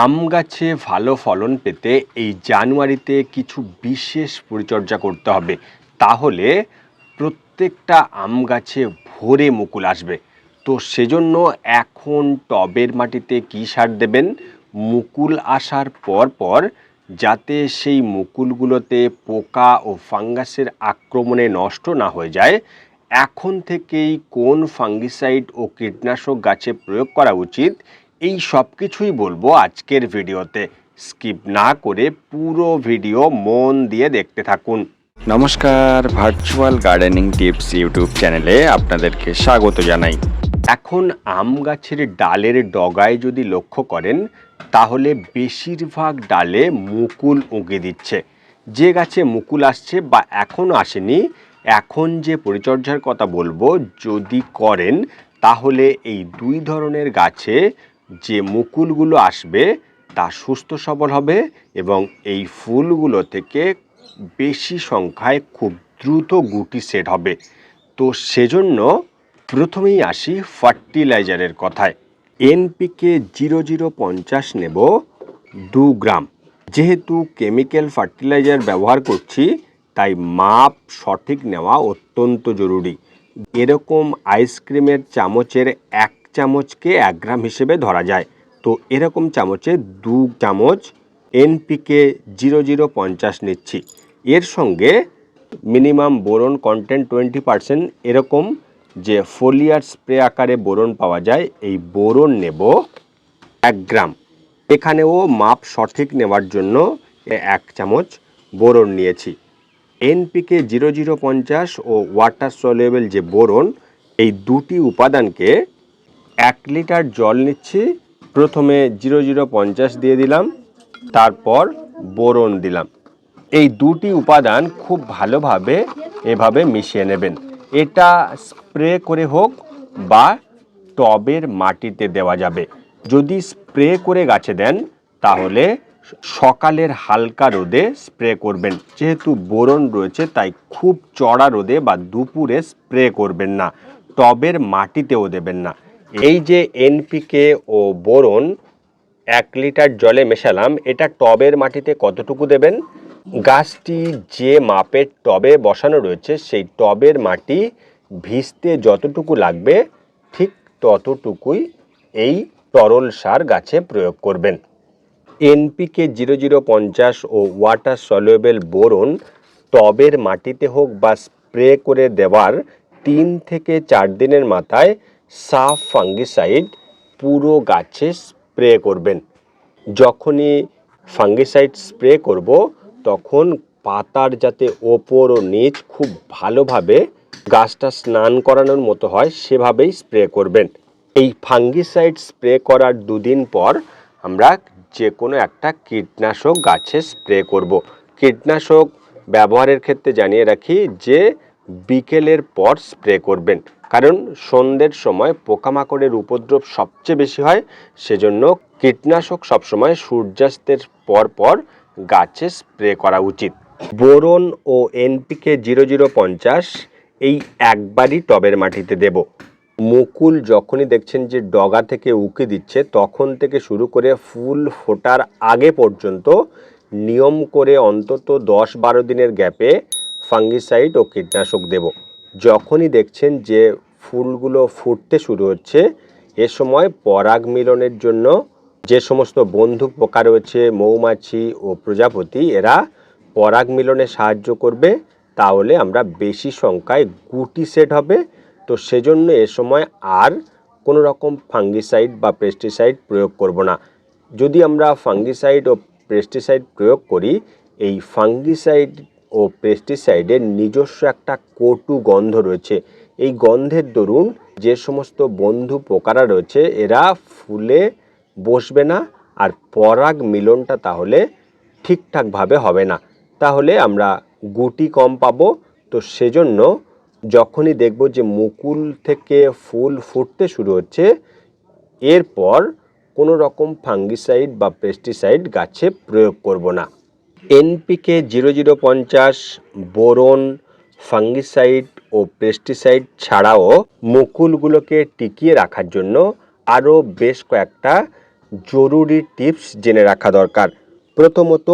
আম গাছে ভালো ফলন পেতে এই জানুয়ারিতে কিছু বিশেষ পরিচর্যা করতে হবে। তাহলে প্রত্যেকটা আম গাছে ভরে মুকুল আসবে। তো সেজন্য এখন টবের মাটিতে কী সার দেবেন? মুকুল আসার পর পর যাতে সেই মুকুলগুলোতে পোকা ও ফাঙ্গাসের আক্রমণে নষ্ট না হয়ে যায়, এখন থেকেই কোন ফাঙ্গিসাইড ও কীটনাশক গাছে প্রয়োগ করা উচিত এই সব কিছুই বলব আজকের ভিডিওতে। স্কিপ না করে পুরো ভিডিও মন দিয়ে দেখতে থাকুন। নমস্কার ভার্চুয়াল গার্ডেনিং টিপস ইউটিউব চ্যানেলে আপনাদেরকে স্বাগত জানাই। এখন আম গাছের ডালের ডগায় যদি লক্ষ্য করেন তাহলে বেশিরভাগ ডালে মুকুল উঁকে দিচ্ছে। যে গাছে মুকুল আসছে বা এখনও আসেনি এখন যে পরিচর্যার কথা বলব যদি করেন তাহলে এই দুই ধরনের গাছে যে মুকুলগুলো আসবে তা সুস্থ সবল হবে এবং এই ফুলগুলো থেকে বেশি সংখ্যায় খুব দ্রুত গুটি সেট হবে। তো সেজন্য প্রথমেই আসি ফার্টিলাইজারের কথায়। এনপিকে জিরো জিরো পঞ্চাশ নেব দু গ্রাম। যেহেতু কেমিক্যাল ফার্টিলাইজার ব্যবহার করছি, তাই মাপ সঠিক নেওয়া অত্যন্ত জরুরি। এরকম আইসক্রিমের চামচের এক চামচকে এক গ্রাম হিসেবে ধরা যায়। তো এরকম চামচে দু চামচ এনপিকে জিরো জিরো পঞ্চাশ নিচ্ছি। এর সঙ্গে minimum boron content twenty percent এরকম যে ফোলিয়ার স্প্রে আকারে বোরন পাওয়া যায়, এই বোরন নেব এক গ্রাম। এখানেও মাপ সঠিক নেওয়ার জন্য এক চামচ বোরন নিয়েছি। এনপিকে জিরো জিরো পঞ্চাশ ও ওয়াটার সলিউবেল যে বোরন, এই দুটি উপাদানকে এক লিটার জল নিচ্ছি। প্রথমে জিরো জিরো পঞ্চাশ দিয়ে দিলাম, তারপর বোরন দিলাম। এই দুটি উপাদান খুব ভালোভাবে এভাবে মিশিয়ে নেবেন। এটা স্প্রে করে হোক বা টবের মাটিতে দেওয়া যাবে। যদি স্প্রে করে গাছে দেন, তাহলে সকালের হালকা রোদে স্প্রে করবেন। যেহেতু বোরন রয়েছে, তাই খুব চড়া রোদে বা দুপুরে স্প্রে করবেন না। টবের মাটিতেও দেবেন না। এই যে এনপিকে ও বোরন এক লিটার জলে মেশালাম, এটা টবের মাটিতে কতটুকু দেবেন? গাছটি যে মাপের টবে বসানো রয়েছে, সেই টবের মাটি ভিজতে যতটুকু লাগবে, ঠিক ততটুকুই এই তরল সার গাছে প্রয়োগ করবেন। এনপিকে জিরো জিরো পঞ্চাশ ও ওয়াটার সলিউবেল বোরন টবের মাটিতে হোক বা স্প্রে করে দেওয়ার তিন থেকে চার দিনের মাথায় সাফ ফাঙ্গিসাইড পুরো গাছে স্প্রে করবেন। যখনই ফাঙ্গিসাইড স্প্রে করব, তখন পাতার যাতে ওপর ও নিচ খুব ভালোভাবে গাছটা স্নান করানোর মতো হয়, সেভাবেই স্প্রে করবেন। এই ফাঙ্গিসাইড স্প্রে করার দুদিন পর আমরা যে কোনো একটা কীটনাশক গাছে স্প্রে করব। কীটনাশক ব্যবহারের ক্ষেত্রে জানিয়ে রাখি যে, বিকেলের পর স্প্রে করবেন। কারণ সন্ধ্যের সময় পোকামাকড়ের উপদ্রব সবচেয়ে বেশি হয়, সেজন্য কীটনাশক সবসময় সূর্যাস্তের পর পর গাছে স্প্রে করা উচিত। বোরন ও এনপিকে জিরো জিরো পঞ্চাশ এই একবারই টবের মাটিতে দেব। মুকুল যখনই দেখছেন যে ডগা থেকে উকে দিচ্ছে, তখন থেকে শুরু করে ফুল ফোটার আগে পর্যন্ত নিয়ম করে অন্তত দশ বারো দিনের গ্যাপে ফাঙ্গিসাইড ও কীটনাশক দেব। যখনই দেখছেন যে ফুলগুলো ফুটতে শুরু হচ্ছে, এ সময় পরাগ মিলনের জন্য যে সমস্ত বন্ধু পোকা রয়েছে, মৌমাছি ও প্রজাপতি, এরা পরাগ মিলনে সাহায্য করবে। তাহলে আমরা বেশি সংখ্যায় গুটি সেট হবে। তো সেজন্য এ সময় আর কোনো রকম ফাঙ্গিসাইড বা পেস্টিসাইড প্রয়োগ করব না। যদি আমরা ফাঙ্গিসাইড ও পেস্টিসাইড প্রয়োগ করি, এই ফাঙ্গিসাইড ও পেস্টিসাইডের নিজস্ব একটা কটু গন্ধ রয়েছে। এই গন্ধের দরুন যে সমস্ত বন্ধু পোকারা রয়েছে, এরা ফুলে বসবে না আর পরাগ মিলনটা তাহলে ঠিকঠাকভাবে হবে না। তাহলে আমরা গুটি কম পাবো। তো সেজন্য যখনই দেখব যে মুকুল থেকে ফুল ফুটতে শুরু হচ্ছে, এরপর কোনো রকম ফাঙ্গিসাইড বা পেস্টিসাইড গাছে প্রয়োগ করব না। এনপিকে জিরো জিরো পঞ্চাশ বোরন ফাঙ্গিসাইড ও পেস্টিসাইড ছাড়াও মুকুলগুলোকে টিকিয়ে রাখার জন্য আরও বেশ কয়েকটা জরুরি টিপস জেনে রাখা দরকার। প্রথমত,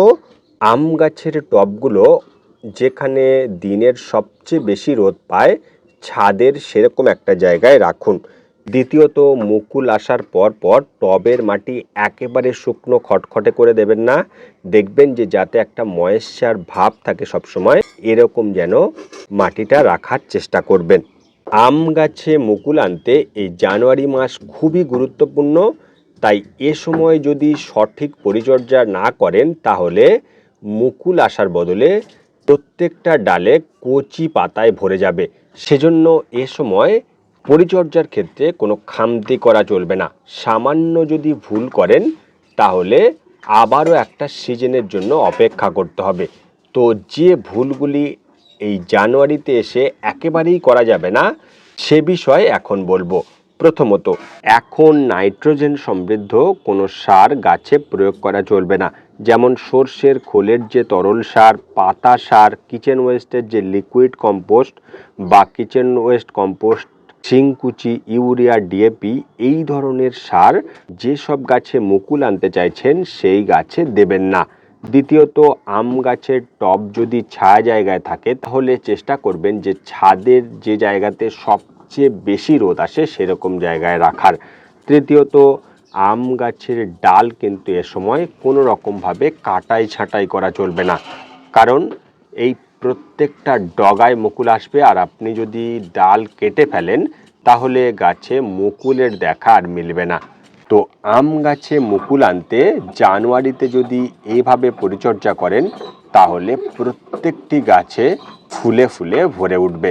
আম গাছের টবগুলো যেখানে দিনের সবচেয়ে বেশি রোদ পায়, ছাদের সেরকম একটা জায়গায় রাখুন। দ্বিতীয়ত মুকুল আসার পর পর টবের মাটি একেবারে শুকনো খটখটে করে দেবেন না। দেখবেন যে যাতে একটা ময়েশ্চার ভাব থাকে সবসময়, এরকম যেন মাটিটা রাখার চেষ্টা করবেন। আম গাছে মুকুল আনতে এই জানুয়ারি মাস খুবই গুরুত্বপূর্ণ। তাই এ সময় যদি সঠিক পরিচর্যা না করেন, তাহলে মুকুল আসার বদলে প্রত্যেকটা ডালে কচি পাতায় ভরে যাবে। সেজন্য এ সময় পরিচর্যার ক্ষেত্রে কোনো খামতি করা চলবে না। সামান্য যদি ভুল করেন, তাহলে আবারও একটা সিজনের জন্য অপেক্ষা করতে হবে। তো যে ভুলগুলি এই জানুয়ারিতে এসে একেবারেই করা যাবে না, সে বিষয়ে এখন বলব। প্রথমত, এখন নাইট্রোজেন সমৃদ্ধ কোনো সার গাছে প্রয়োগ করা চলবে না। যেমন সর্ষের খোলের যে তরল সার, পাতা সার, কিচেন ওয়েস্টের যে লিকুইড কম্পোস্ট বা কিচেন ওয়েস্ট কম্পোস্ট চিংকুচি ইউরিয়া, ডিএপি এই ধরনের সার যেসব গাছে মুকুল আনতে চাইছেন সেই গাছে দেবেন না। দ্বিতীয়ত, আম গাছের টব যদি ছায়া জায়গায় থাকে তাহলে চেষ্টা করবেন যে ছাদের যে জায়গাতে সবচেয়ে বেশি রোদ আসে সেরকম জায়গায় রাখার। তৃতীয়ত, আম গাছের ডাল কিন্তু এ সময় কোনো রকমভাবে কাটাই ছাঁটাই করা চলবে না। কারণ এই প্রত্যেকটা ডগায় মুকুল আসবে, আর আপনি যদি ডাল কেটে ফেলেন, তাহলে গাছে মুকুলের দেখা আর মিলবে না। তো আম গাছে মুকুল আনতে জানুয়ারিতে যদি এইভাবে পরিচর্যা করেন, তাহলে প্রত্যেকটি গাছে ফুলে ফুলে ভরে উঠবে।